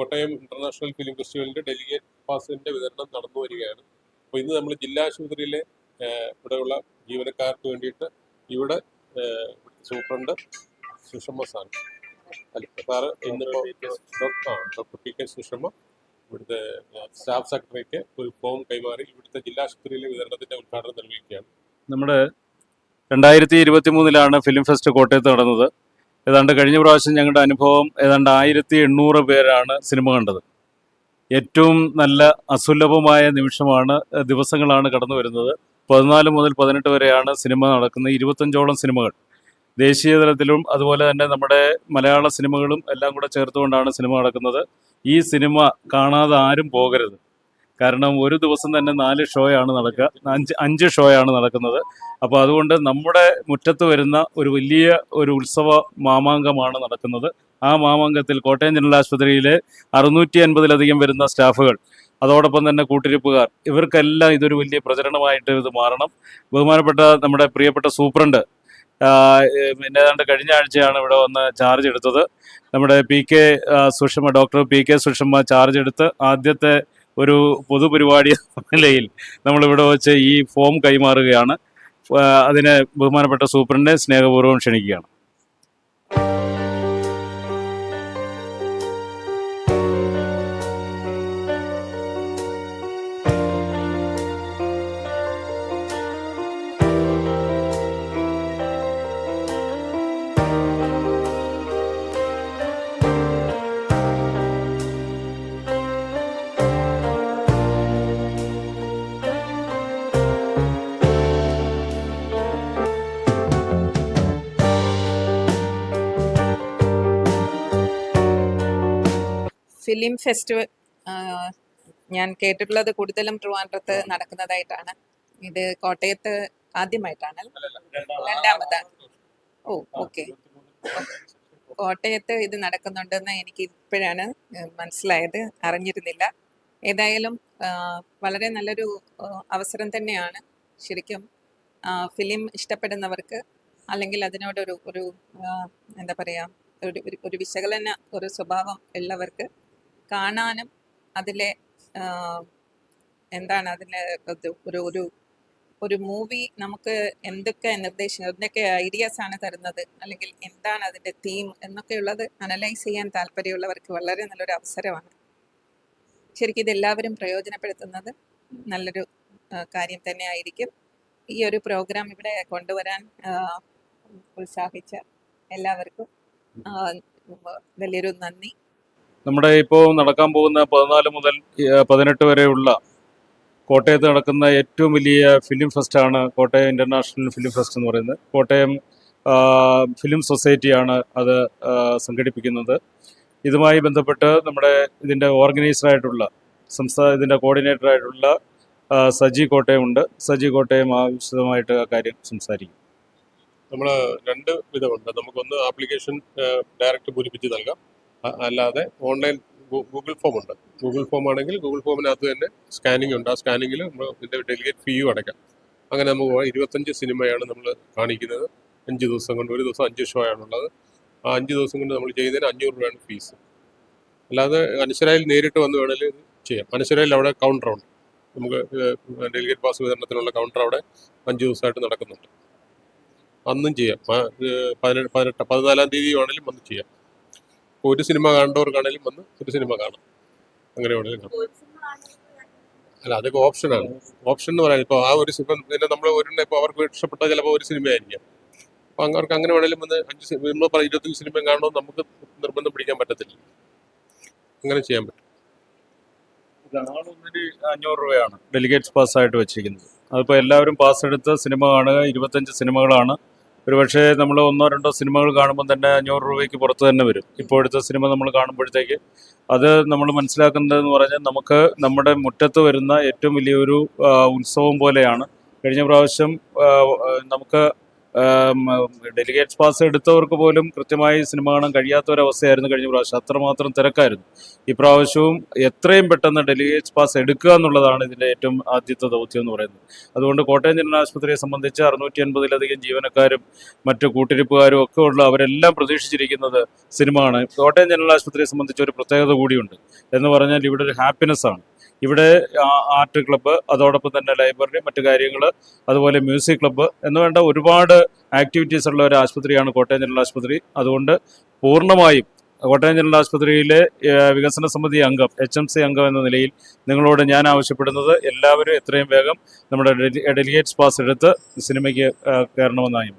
Kottayam international film ഫെസ്റ്റിവലിന്റെ delegate പാസിന്റെ വിതരണം നടന്നു വരികയാണ്. അപ്പോൾ ഇന്ന് നമ്മൾ ജില്ലാ ആശുപത്രിയിലെ ഇവിടെയുള്ള ജീവനക്കാർക്ക് വേണ്ടിയിട്ട് ഇവിടെ സൂപ്രണ്ട് സുഷമ സാർ. അല്ല സാറ് ഇന്നിപ്പോൾ doctor doctor P K Sushama ഇവിടുത്തെ സ്റ്റാഫ് സെക്രട്ടറിക്ക് ഒരു ഫോം കൈമാറി ഇവിടുത്തെ ജില്ലാ ആശുപത്രിയിലെ വിതരണത്തിന്റെ ഉദ്ഘാടനം നിർവഹിക്കുകയാണ്. നമ്മുടെ രണ്ടായിരത്തി ഇരുപത്തി മൂന്നിലാണ് ഫിലിം ഫെസ്റ്റ് കോട്ടയത്ത് നടന്നത്. ഏതാണ്ട് കഴിഞ്ഞ പ്രാവശ്യം ഞങ്ങളുടെ അനുഭവം ഏതാണ്ട് ആയിരത്തി എണ്ണൂറ് പേരാണ് സിനിമ കണ്ടത്. ഏറ്റവും നല്ല അസുലഭമായ നിമിഷമാണ് ദിവസങ്ങളാണ് കടന്നു വരുന്നത്. പതിനാല് മുതൽ പതിനെട്ട് വരെയാണ് സിനിമ നടക്കുന്നത് ഇരുപത്തഞ്ചോളം സിനിമകൾ. ദേശീയ തലത്തിലും അതുപോലെ തന്നെ നമ്മുടെ മലയാള സിനിമകളും എല്ലാം കൂടെ ചേർത്തുകൊണ്ടാണ് സിനിമ നടക്കുന്നത്. ഈ സിനിമ കാണാതെ ആരും പോകരുത്. കാരണം ഒരു ദിവസം തന്നെ നാല് ഷോയാണ് നടക്കുക. അഞ്ച് അഞ്ച് ഷോയാണ് നടക്കുന്നത്. അപ്പോൾ അതുകൊണ്ട് നമ്മുടെ മുറ്റത്ത് വരുന്ന ഒരു വലിയ ഒരു ഉത്സവ മാമാങ്കമാണ് നടക്കുന്നത്. ആ മാമാങ്കത്തിൽ കോട്ടയം ജനറൽ ആശുപത്രിയിലെ അറുന്നൂറ്റി അൻപതിലധികം വരുന്ന സ്റ്റാഫുകൾ അതോടൊപ്പം തന്നെ കൂട്ടിരിപ്പുകാർ ഇവർക്കെല്ലാം ഇതൊരു വലിയ പ്രചരണമായിട്ട് ഇത് മാറണം. ബഹുമാനപ്പെട്ട നമ്മുടെ പ്രിയപ്പെട്ട സൂപ്രണ്ട് പിന്നേതാണ്ട് കഴിഞ്ഞ ആഴ്ചയാണ് ഇവിടെ വന്ന് ചാർജ് എടുത്തത്. നമ്മുടെ P K Sushama doctor P K Sushama charge എടുത്ത് ആദ്യത്തെ ഒരു പൊതുപരിപാടി നിലയിൽ നമ്മളിവിടെ വെച്ച് ഈ ഫോം കൈമാറുകയാണ്. അതിന് ബഹുമാനപ്പെട്ട സൂപ്രണ്ടെ സ്നേഹപൂർവം ക്ഷണിക്കുകയാണ്. ഫിലിം ഫെസ്റ്റിവൽ ഞാൻ കേട്ടിട്ടുള്ളത് കൂടുതലും ട്രിവാൻഡ്രത്ത് നടക്കുന്നതായിട്ടാണ്. ഇത് കോട്ടയത്ത് ആദ്യമായിട്ടാണ്. രണ്ടാമതാണ്. Oh okay. കോട്ടയത്ത് ഇത് നടക്കുന്നുണ്ടെന്ന് എനിക്ക് ഇപ്പോഴാണ് മനസ്സിലായത്. അറിഞ്ഞിരുന്നില്ല. ഏതായാലും വളരെ നല്ലൊരു അവസരം തന്നെയാണ് ശരിക്കും ഫിലിം ഇഷ്ടപ്പെടുന്നവർക്ക് അല്ലെങ്കിൽ അതിനോടൊരു ഒരു എന്താ പറയുക ഒരു- ഒരു വിശകലന ഒരു സ്വഭാവം ഉള്ളവർക്ക് കാണാനും അതിലെ എന്താണ് അതിലെ ഒരു ഒരു ഒരു മൂവി നമുക്ക് എന്തൊക്കെ നിർദ്ദേശം എന്തൊക്കെ ഐഡിയാസ് ആണ് തരുന്നത് അല്ലെങ്കിൽ എന്താണ് അതിന്റെ തീം എന്നൊക്കെയുള്ളത് അനലൈസ് ചെയ്യാൻ താല്പര്യമുള്ളവർക്ക് വളരെ നല്ലൊരു അവസരമാണ്. ശരിക്കും ഇതെല്ലാവരും പ്രയോജനപ്പെടുത്തുന്നത് നല്ലൊരു കാര്യം തന്നെ ആയിരിക്കും ഈ ഒരു പ്രോഗ്രാം ഇവിടെ കൊണ്ടുവരാൻ ഉത്സാഹിച്ച എല്ലാവർക്കും വലിയൊരു നന്ദി. നമ്മുടെ ഇപ്പോൾ നടക്കാൻ പോകുന്ന പതിനാല് മുതൽ പതിനെട്ട് വരെയുള്ള കോട്ടയത്ത് നടക്കുന്ന ഏറ്റവും വലിയ ഫിലിം ഫെസ്റ്റാണ് കോട്ടയം ഇന്റർനാഷണൽ ഫിലിം ഫെസ്റ്റ് എന്ന് പറയുന്നത്. കോട്ടയം ഫിലിം സൊസൈറ്റിയാണ് അത് സംഘടിപ്പിക്കുന്നത്. ഇതുമായി ബന്ധപ്പെട്ട് നമ്മുടെ ഇതിന്റെ ഓർഗനൈസറായിട്ടുള്ള സംസ്ഥാന ഇതിന്റെ കോർഡിനേറ്ററായിട്ടുള്ള സജി കോട്ടയം ഉണ്ട് സജി കോട്ടയം ആവശ്യമായിട്ട് ആ കാര്യം സംസാരിക്കും. നമ്മൾ രണ്ട് വിധമുണ്ട്. നമുക്കൊന്ന് ആപ്ലിക്കേഷൻ ഡയറക്റ്റ് പൂരിപ്പിച്ച് നൽകാം. അല്ലാതെ ഓൺലൈൻ ഗൂഗിൾ ഫോം ഉണ്ട്. ഗൂഗിൾ ഫോം ആണെങ്കിൽ ഗൂഗിൾ ഫോമിനകത്ത് തന്നെ സ്കാനിങ് ഉണ്ട്. ആ സ്കാനിങ്ങിൽ നമ്മൾ ഇതിന്റെ ഡെലിഗേറ്റ് ഫീയും അടയ്ക്കാം. അങ്ങനെ നമുക്ക്. ഇരുപത്തഞ്ച് സിനിമയാണ് നമ്മൾ കാണിക്കുന്നത്. അഞ്ച് ദിവസം കൊണ്ട് ഒരു ദിവസം അഞ്ച് ഷോ ആണുള്ളത്. ആ അഞ്ച് ദിവസം കൊണ്ട് നമ്മൾ ചെയ്യുന്നതിന് അഞ്ഞൂറ് രൂപയാണ് ഫീസ് അല്ലാതെ അനശ്വരയിൽ നേരിട്ട് വന്ന് വേണമെങ്കിൽ ചെയ്യാം. അനശ്വരയിൽ അവിടെ കൗണ്ടറുണ്ട് നമുക്ക് ഡെലിഗേറ്റ് പാസ് വിതരണത്തിനുള്ള കൗണ്ടർ അവിടെ അഞ്ച് ദിവസമായിട്ട് നടക്കുന്നുണ്ട്. അന്നും ചെയ്യാം. പതിനെട്ട് പതിനെട്ട് പതിനാലാം തീയതി വേണമെങ്കിലും വന്ന് ചെയ്യാം. ഒരു സിനിമ കാണേണ്ടവർക്കാണെങ്കിലും വന്ന് ഒരു സിനിമ കാണാം. അങ്ങനെ വേണമെങ്കിലും കാണാം. അല്ല അതൊക്കെ ഓപ്ഷനാണ് ഓപ്ഷൻ എന്ന് പറയാൻ ഇപ്പോൾ ആ ഒരു സിനിമ പിന്നെ നമ്മൾ ഒരു ഇപ്പോൾ അവർക്ക് ഇഷ്ടപ്പെട്ട ചിലപ്പോൾ ഒരു സിനിമ ആയിരിക്കാം. അപ്പോൾ അവർക്ക് അങ്ങനെ വേണമെങ്കിലും വന്ന് അഞ്ച് സിനിമ ഇരുപത്തഞ്ച് സിനിമ കാണണമെന്ന് നമുക്ക് നിർബന്ധം പിടിക്കാൻ പറ്റത്തില്ല. അങ്ങനെ ചെയ്യാൻ പറ്റും. അഞ്ഞൂറ് രൂപയാണ് ഡെലിഗേറ്റ്സ് പാസ്സായിട്ട് വെച്ചിരിക്കുന്നത്. അതിപ്പോൾ എല്ലാവരും പാസ് എടുത്ത് സിനിമ കാണുക ഇരുപത്തഞ്ച് സിനിമകളാണ് ഒരുപക്ഷെ നമ്മൾ ഒന്നോ രണ്ടോ സിനിമകൾ കാണുമ്പോൾ തന്നെ അഞ്ഞൂറ് രൂപയ്ക്ക് പുറത്ത് തന്നെ വരും. ഇപ്പോഴത്തെ സിനിമ നമ്മൾ കാണുമ്പോഴത്തേക്ക് അത് നമ്മൾ മനസ്സിലാക്കുന്നതെന്ന് പറഞ്ഞാൽ നമുക്ക് നമ്മുടെ മുറ്റത്ത് വരുന്ന ഏറ്റവും വലിയൊരു ഉത്സവം പോലെയാണ്. കഴിഞ്ഞ പ്രാവശ്യം നമുക്ക് ഡെലിഗേറ്റ്സ് പാസ് എടുത്തവർക്ക് പോലും കൃത്യമായി സിനിമ കാണാൻ കഴിയാത്ത ഒരവസ്ഥയായിരുന്നു കഴിഞ്ഞ പ്രാവശ്യം. അത്രമാത്രം തിരക്കായിരുന്നു. ഇപ്രാവശ്യവും എത്രയും പെട്ടെന്ന് ഡെലിഗേറ്റ്സ് പാസ് എടുക്കുക എന്നുള്ളതാണ് ഇതിന്റെ ഏറ്റവും ആദ്യത്തെ ദൗത്യം എന്ന് പറയുന്നത്. അതുകൊണ്ട് കോട്ടയം ജനറൽ ആശുപത്രിയെ സംബന്ധിച്ച് അറുന്നൂറ്റി അൻപതിലധികം ജീവനക്കാരും മറ്റ് കൂട്ടിരിപ്പുകാരും ഒക്കെ ഉള്ള അവരെല്ലാം പ്രതീക്ഷിച്ചിരിക്കുന്നത് സിനിമയാണ് കോട്ടയം ജനറൽ ആശുപത്രിയെ സംബന്ധിച്ച് ഒരു പ്രത്യേകത കൂടിയുണ്ട്. എന്ന് പറഞ്ഞാൽ ഇവിടെ ഒരു ഹാപ്പിനെസ് ആണ് ഇവിടെ ആർട്ട് ക്ലബ്ബ് അതോടൊപ്പം തന്നെ ലൈബ്രറി മറ്റു കാര്യങ്ങൾ അതുപോലെ മ്യൂസിക് ക്ലബ്ബ് എന്ന് വേണ്ട ഒരുപാട് ആക്ടിവിറ്റീസ് ഉള്ള ഒരു ആശുപത്രിയാണ് കോട്ടയം ജനറൽ ആശുപത്രി. അതുകൊണ്ട് പൂർണമായും കോട്ടയം ജനറൽ ആശുപത്രിയിലെ വികസന സമിതി അംഗം എച്ച് എം സി അംഗം എന്ന നിലയിൽ നിങ്ങളോട് ഞാൻ ആവശ്യപ്പെടുന്നത് എല്ലാവരും എത്രയും വേഗം നമ്മുടെ ഡെലിഗേറ്റ്സ് പാസ് എടുത്ത് സിനിമയ്ക്ക് ഏഹ്, കയറണമെന്നാണ്